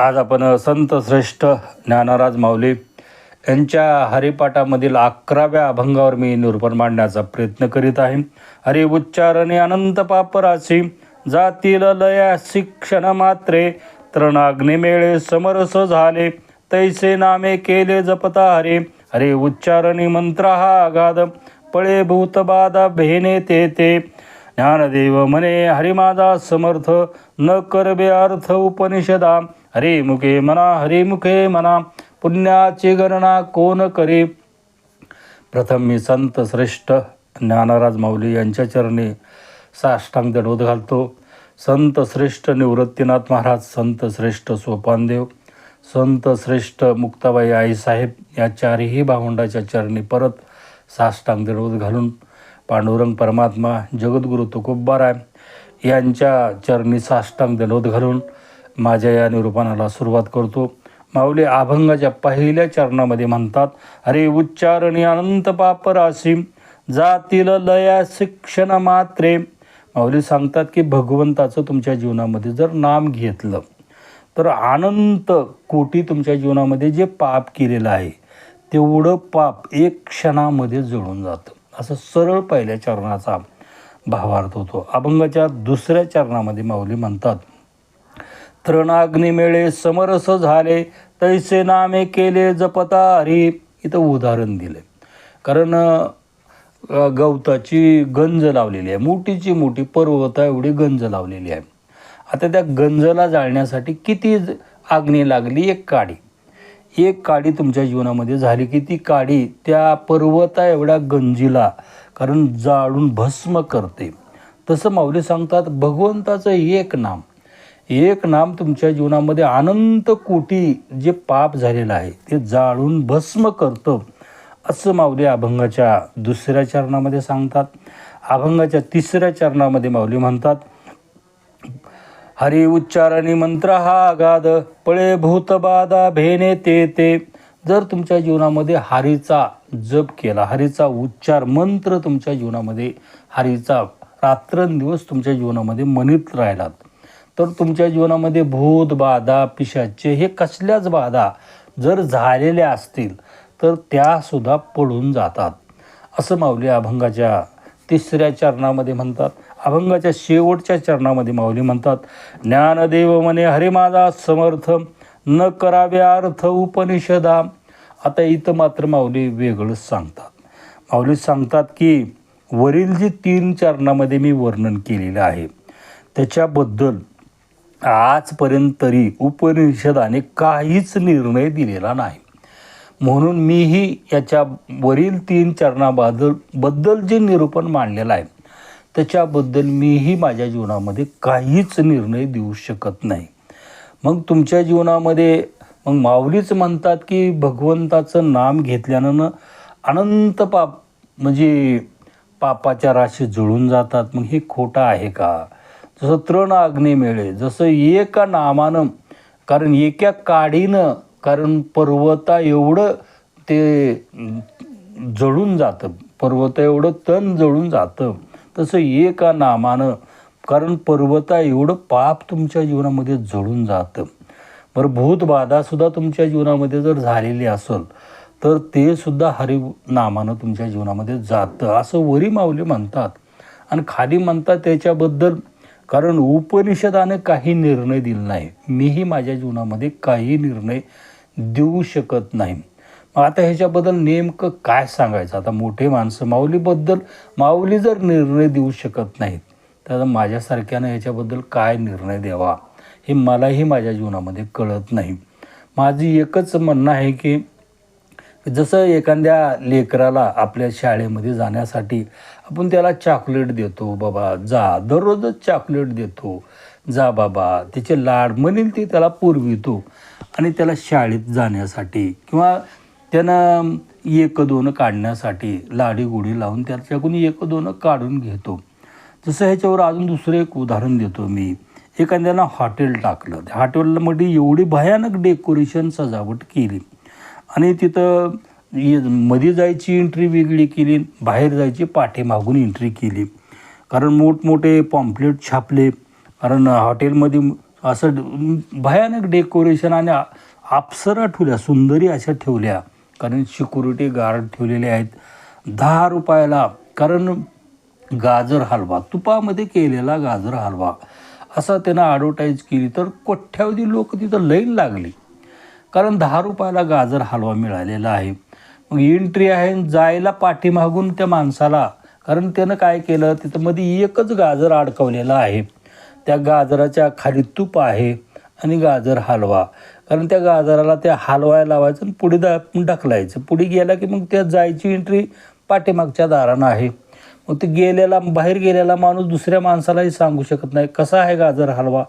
आज आपण संत श्रेष्ठ ज्ञानराज माऊली यांच्या हरिपाठामधील अकराव्या अभंगावर मी निरूपण मांडण्याचा प्रयत्न करीत आहे. हरि उच्चारणे अनंत पापराशी जातील लया शिक्षण मात्रे तृणाग्निमेळे समरस झाले तैसे नामे केले जपता हरे हरे उच्चारणी मंत्र हा अगाध पळे भूतबाधा भेने ते ते ज्ञानदेव म्हणे हरिमादा समर्थ न करबे अर्थ उपनिषदा. हरे मुखे म्हणा हरे मुखे म्हणा पुण्याची गणना कोण करे? प्रथम मी संत श्रेष्ठ ज्ञानराज माऊली यांच्या चरणी साष्टांग दडोद घालतो. संत श्रेष्ठ निवृत्तीनाथ महाराज संत श्रेष्ठ सोपानदेव संत श्रेष्ठ मुक्ताबाई आईसाहेब या चारही भावंडाच्या चरणी परत साष्टांग दडोद घालून पांडुरंग परमात्मा जगद्गुरु तुकोब्बाराय यांच्या चरणी साष्टांग दडोद घालून माझ्या या निरूपणाला सुरुवात करतो. माऊली अभंगाच्या पहिल्या चरणामध्ये म्हणतात अरे उच्चारणी अनंत पापराशी जातील लया शिक्षण मात्रे. माऊली सांगतात की भगवंताचं तुमच्या जीवनामध्ये जर नाम घेतलं तर अनंत कोटी तुमच्या जीवनामध्ये जे पाप केलेलं आहे तेवढं पाप एक क्षणामध्ये जळून जातं. असं सरळ पहिल्या चरणाचा भावार्थ होतो. अभंगाच्या दुसऱ्या चरणामध्ये माऊली म्हणतात तृणाग्नी मेळे समरस झाले तैसे नामे केले जपता हरी इथं उदाहरण दिलं कारण गवताची गंज लावलेली आहे. मोठीची मोठी पर्वता एवढी गंज लावलेली आहे. आता त्या गंजला जाळण्यासाठी किती आग्नी लागली? एक काडी. एक काडी तुमच्या जीवनामध्ये झाली की ती काडी त्या पर्वता एवढ्या गंजीला कारण जाळून भस्म करते. तसं माऊली सांगतात भगवंताचं एक नाम. एक नाम तुमच्या जीवनामध्ये अनंत कोटी जे पाप झालेलं आहे ते जाळून भस्म करतं. असं माऊली अभंगाच्या दुसऱ्या चरणामध्ये सांगतात. अभंगाच्या तिसऱ्या चरणामध्ये माऊली म्हणतात हरी उच्चारणी मंत्र हा आगाध पळे भूतबाधा भेने ते ते. जर तुमच्या जीवनामध्ये हरीचा जप केला हरीचा उच्चार मंत्र तुमच्या जीवनामध्ये हरीचा रात्रंदिवस तुमच्या जीवनामध्ये मनीत राहिलात तर तुमच्या जीवनामध्ये भूत बाधा पिशाचे हे कसल्याच बाधा जर झालेल्या असतील तर त्यासुद्धा पळून जातात. असं माऊली अभंगाच्या तिसऱ्या चरणामध्ये म्हणतात. अभंगाच्या शेवटच्या चरणामध्ये माऊली म्हणतात ज्ञानदेव म्हणे हरे माझा समर्थ न करावे अर्थ उपनिषदा. आता इथं मात्र माऊली वेगळंच सांगतात. माऊली सांगतात की वरील जी तीन चरणामध्ये मी वर्णन केलेलं आहे त्याच्याबद्दल आजपर्यंत तरी उपनिषदाने काहीच निर्णय दिलेला नाही. म्हणून मीही याच्या वरील तीन चरणाबद्दल बद्दल जे निरूपण मांडलेलं आहे त्याच्याबद्दल मीही माझ्या जीवनामध्ये काहीच निर्णय देऊ शकत नाही. मग तुमच्या जीवनामध्ये मग माऊलीच म्हणतात की भगवंताचं नाम घेतल्यानं अनंत पाप म्हणजे पापाच्या राशी जुळून जातात. मग हे खोटं आहे का? जसं तृण अग्नी मिळे जसं एका नामानं कारण एका काडीनं कारण पर्वता एवढं ते जळून जातं पर्वत एवढं तण जळून जातं तसं एका नामानं कारण पर्वता एवढं पाप तुमच्या जीवनामध्ये जळून जातं. बरं भूतबाधासुद्धा तुमच्या जीवनामध्ये जर झालेली असेल तर ते सुद्धा हरिनामानं तुमच्या जीवनामध्ये जातं असं वरी माऊली म्हणतात. आणि खाली म्हणतात त्याच्याबद्दल कारण उपनिषदानं काही निर्णय दिला नाही. मीही माझ्या जीवनामध्ये काही निर्णय देऊ शकत नाही. मग आता ह्याच्याबद्दल नेमकं काय सांगायचं? आता मोठे माणसं माऊलीबद्दल माऊली जर निर्णय देऊ शकत नाहीत तर माझ्यासारख्यानं ह्याच्याबद्दल काय निर्णय द्यावा? हे मलाही माझ्या जीवनामध्ये कळत नाही. माझी एकच म्हणणं आहे की जसं एखाद्या लेकराला आपल्या शाळेमध्ये जाण्यासाठी आपण त्याला चॉकलेट देतो बाबा जा दररोजच चॉकलेट देतो जा बाबा त्याचे लाड म्हणेल ते त्याला पुरवितो. आणि त्याला शाळेत जाण्यासाठी किंवा त्यानं एक दोन काढण्यासाठी लाडी गुडी लावून त्याच्याकडून एक दोन काढून घेतो. जसं ह्याच्यावर अजून दुसरं एक उदाहरण देतो मी. एखाद्यानं हॉटेल टाकलं. त्या हॉटेलमध्ये एवढी भयानक डेकोरेशन सजावट केली. आणि तिथं मध्ये जायची एंट्री वेगळी केली बाहेर जायची पाठीमागून एंट्री केली. कारण मोठमोठे पॉम्पलेट छापले. कारण हॉटेलमध्ये असं ड- भयानक डेकोरेशन आणि अप्सरा ठेवल्या सुंदरी अशा ठेवल्या. कारण सिक्युरिटी गार्ड ठेवलेले आहेत. दहा रुपयाला कारण गाजर हलवा तुपामध्ये केलेला गाजर हलवा. असा त्यांना ॲडव्हर्टाईज केली तर कोठ्यावधी लोक तिथं लाईन लागली. कारण दहा रुपयाला गाजर हलवा मिळालेला आहे. मग एंट्री आहे जायला पाठीमागून त्या माणसाला कारण त्यानं काय केलं तिथं मध्ये एकच गाजर अडकवलेला आहे. त्या गाजराच्या खाली तूप आहे आणि गाजर हलवा. कारण त्या गाजराला त्या हलवायला लावायचं आणि पुढे दा ढकलायचं. पुढे गेला की मग त्या जायची एंट्री पाठीमागच्या दारानं आहे. मग ते गेलेला बाहेर गेलेला माणूस दुसऱ्या माणसालाही सांगू शकत नाही कसा आहे गाजर हलवा?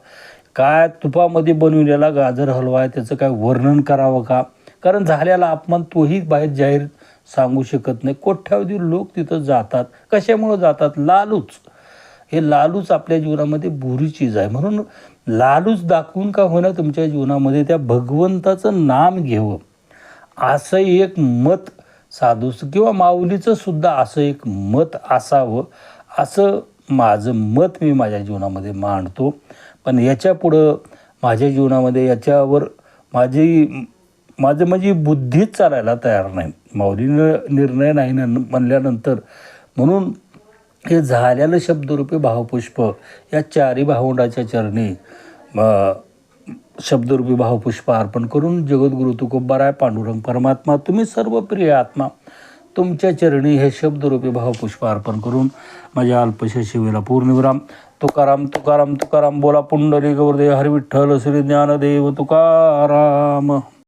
काय तुपामध्ये बनवलेला गाजर हलवा आहे त्याचं काय वर्णन करावं का? कारण झालेला अपमान तोही बाहेर जाहीर सांगू शकत नाही. कोठ्यावधी लोक तिथं जातात. कशामुळं जातात? लालूच. हे लालूच आपल्या जीवनामध्ये बुरी चीज आहे. म्हणून लालूच दाखवून का होणं तुमच्या जीवनामध्ये त्या भगवंताचं नाम घेवं असं एक मत साधू किंवा माऊलीचं सुद्धा असं एक मत असावं. असं माझं मत मी माझ्या जीवनामध्ये मांडतो. पण याच्या पुढं माझ्या जीवनामध्ये याच्यावर माझी माझं म्हणजे बुद्धीच चालायला तयार नाही. माऊलीनं निर्णय नाही न म्हणल्यानंतर म्हणून हे झालेलं शब्दरूपी भावपुष्प या चारी भावंडाच्या चरणी शब्दरूपी भावपुष्प अर्पण करून जगद्गुरु तुकोबाराय पांडुरंग परमात्मा तुम्ही सर्व प्रिय आत्मा तुमच्या चरणी हे शब्दरूपी भावपुष्प अर्पण करून माझ्या अल्पशा शिवेला पूर्णविराम. तुकाराम तुकाराम तुकाराम बोला पुंडरी गौरदेव हरविठ्ठल श्री ज्ञानदेव तुकाराम.